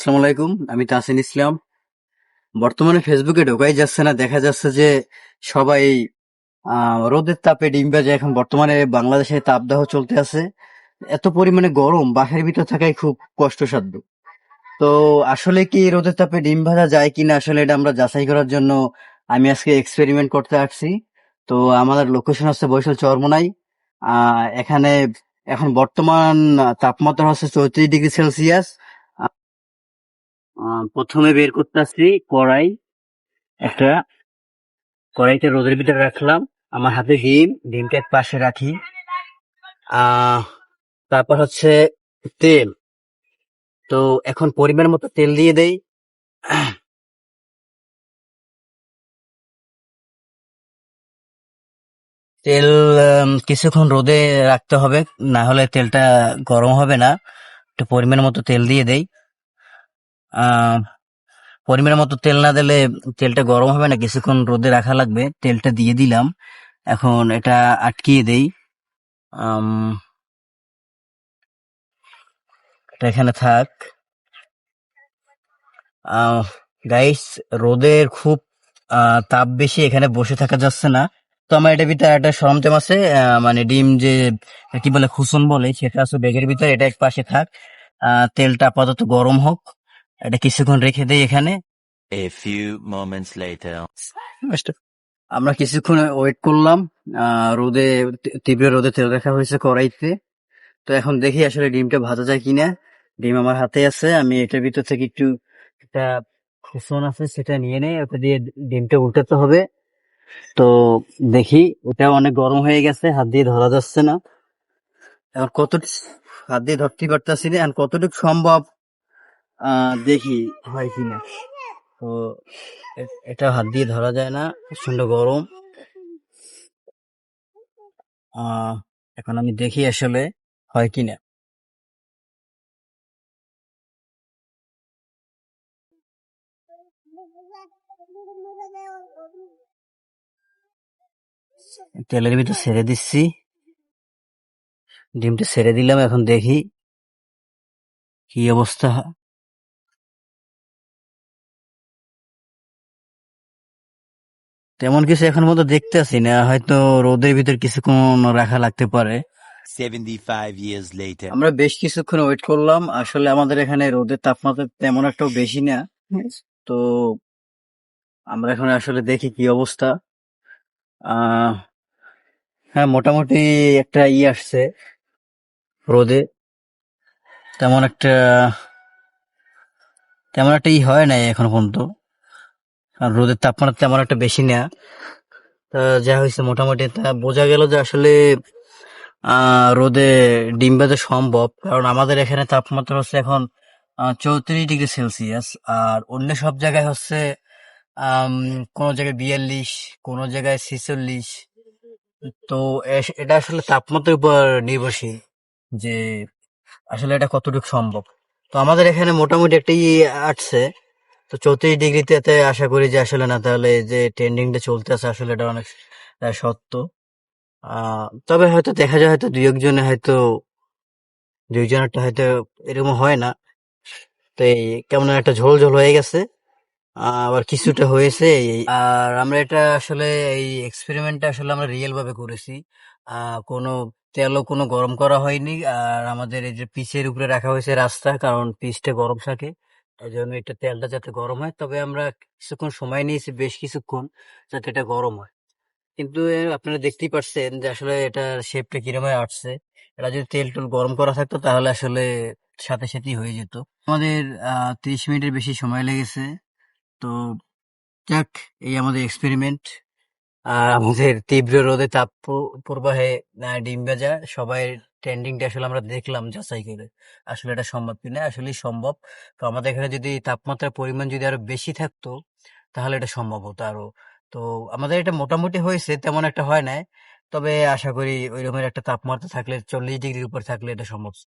আসসালামু আলাইকুম, আমি তাসিন ইসলাম। বর্তমানে ফেসবুকে ঢোকাই যাচ্ছে না, দেখা যাচ্ছে যে সবাই রোদের তাপে ডিম ভাজা এখন বর্তমানে বাংলাদেশে তাপদাহ চলতে আছে। এত পরিমাণে গরম বাসার ভিতর থাকাই খুব কষ্টসাধ্য। তো আসলে কি রোদের তাপে ডিম ভাজা যায় কিনা আসলে এটা আমরা যাচাই করার জন্য আমি আজকে এক্সপেরিমেন্ট করতে আসছি। তো আমাদের লোকেশন হচ্ছে বৈশাল চরমোনাই। এখানে এখন বর্তমান তাপমাত্রা হচ্ছে চৌত্রিশ ডিগ্রি সেলসিয়াস। প্রথমে বের করতে আসছি কড়াই। একটা কড়াইতে রোদের ভিতরে রাখলাম। আমার হাতে ডিম ডিমটা এক পাশে রাখি। তারপর হচ্ছে তেল। তো এখন পরিমাণ মতো তেল দিয়ে দেই। তেল কিছুক্ষণ রোদে রাখতে হবে। না হলে তেলটা গরম হবে না। একটু পরিমাণ মতো তেল দিয়ে দেই। পরিমাণ মতো তেল না দিলে তেলটা গরম হবে না, কিছুক্ষণ রোদে রাখা লাগবে। তেলটা দিয়ে দিলাম। এখন এটা আটকিয়ে দেই। এটা এখানে থাক। গাইস রোদের খুব তাপ বেশি এখানে বসে থাকা যাচ্ছে না। তো আমার এটার ভিতরে একটা সরঞ্জাম আছে মানে ডিম যে, কি বলে খুসন বলে, সেটা আছে ব্যাগের ভিতরে, এটা এক পাশে থাক। তেলটা আপাতত গরম হোক। এটা কিছুক্ষণ রেখে দেই এখানে। A few moments later. আমরা কিছুক্ষণ ওয়েট করলাম রোদে তীব্র- রোদে তেল রাখা হয়েছে কড়াইতে। তো এখন দেখি আসলে ডিমটা ভাজা যায় কিনা। ডিম আমার হাতে আছে আমি এটার ভিতর থেকে একটু একটা খুসন আছে সেটা নিয়ে নেই ওটা দিয়ে ডিমটা উল্টাতে হবে। তো দেখি ওটা অনেক গরম হয়ে গেছে হাত দিয়ে ধরা যাচ্ছে না। এখন কত হাত দিয়ে ধরতে পারতেছি না এখন কতটুকু সম্ভব? দেখি হয় কি না তো এটা হাত দিয়ে ধরা যায় না প্রচণ্ড গরম। এখন আমি দেখি আসলে হয় কি না তেলের ভিতর ছেড়ে দিচ্ছি। ডিমটা ছেড়ে দিলাম, এখন দেখি কি অবস্থা। তেমন কিছু এখন মতো দেখতে আসি না। হয়তো রোদের ভিতর কিছুক্ষণ রাখা লাগতে পারে। 75 years later. আমরা বেশ কিছুক্ষণ ওয়েট করলাম। আসলে আমাদের এখানে রোদের তাপমাত্রা তেমন একটাও বেশি না। তো আমরা এখন আসলে দেখি কি অবস্থা। আহ হ্যাঁ মোটামুটি একটা ই আসছে রোদে। তেমন একটা তেমন একটা ই হয় নাই এখন পর্যন্ত। আর রোদের তাপমাত্রা তেমন একটা বেশি না। তা যা হয়েছে মোটামুটি তা বোঝা গেল যে আসলে রোদে ডিম বেঁধে সম্ভব। কারণ আমাদের এখানে তাপমাত্রা হচ্ছে এখন চৌত্রিশ ডিগ্রি সেলসিয়াস। আর অন্য সব জায়গায় হচ্ছে কোনো জায়গায় বিয়াল্লিশ, কোনো জায়গায় ছিচল্লিশ। তো এটা আসলে তাপমাত্রার উপর নির্ভরশীল যে আসলে এটা কতটুকু সম্ভব। তো আমাদের এখানে মোটামুটি একটাই আসছে তো চৌত্রিশ ডিগ্রিতে আশা করি যে আসলে না, তাহলে যে ট্রেন্ডিংটা চলতে আছে আসলে এটা অনেক সত্য। তবে হয়তো দেখা যায় হয়তো দুই একজনে হয়তো, দুই জনেরটা হয়তো এরকম হয় না। তো এই কেমন একটা ঝোল ঝোল হয়ে গেছে। আবার কিছুটা হয়েছে আর আমরা এটা আসলে এই এক্সপেরিমেন্টটা আসলে আমরা রিয়েল ভাবে করেছি। কোনো তেলও কোনো গরম করা হয়নি। আর আমাদের এই যে পিচের উপরে রাখা হয়েছে রাস্তা, কারণ পিচটা গরম থাকে। এই জন্য এটা তেলটা যাতে গরম হয়। তবে আমরা কিছুক্ষণ সময় নিয়েছি, বেশ কিছুক্ষণ যাতে এটা গরম হয়। কিন্তু আপনারা দেখতেই পারছেন যে আসলে এটা শেপটা কীরকম আসছে। এটা যদি তেল টুল গরম করা থাকতো তাহলে আসলে সাথে সাথেই হয়ে যেত। আমাদের ত্রিশ মিনিটের বেশি সময় লেগেছে। তো যাক, এই আমাদের এক্সপেরিমেন্ট আমাদের তীব্র রোদে তাপ প্রবাহে ডিম ভাজা, সবাই ট্রেন্ডিংটা আসলে আমরা দেখলাম যাচাই করে। আসলে এটা সম্ভব কিনা আসলে সম্ভব। তো আমাদের এখানে যদি তাপমাত্রার পরিমাণ যদি আরও বেশি থাকতো, তাহলে এটা সম্ভব হতো আরও। তো আমাদের এটা মোটামুটি হয়েছে, তেমন একটা হয় নাই। তবে আশা করি ওই রকমের একটা তাপমাত্রা থাকলে, চল্লিশ ডিগ্রির উপর থাকলে এটা সম্ভব।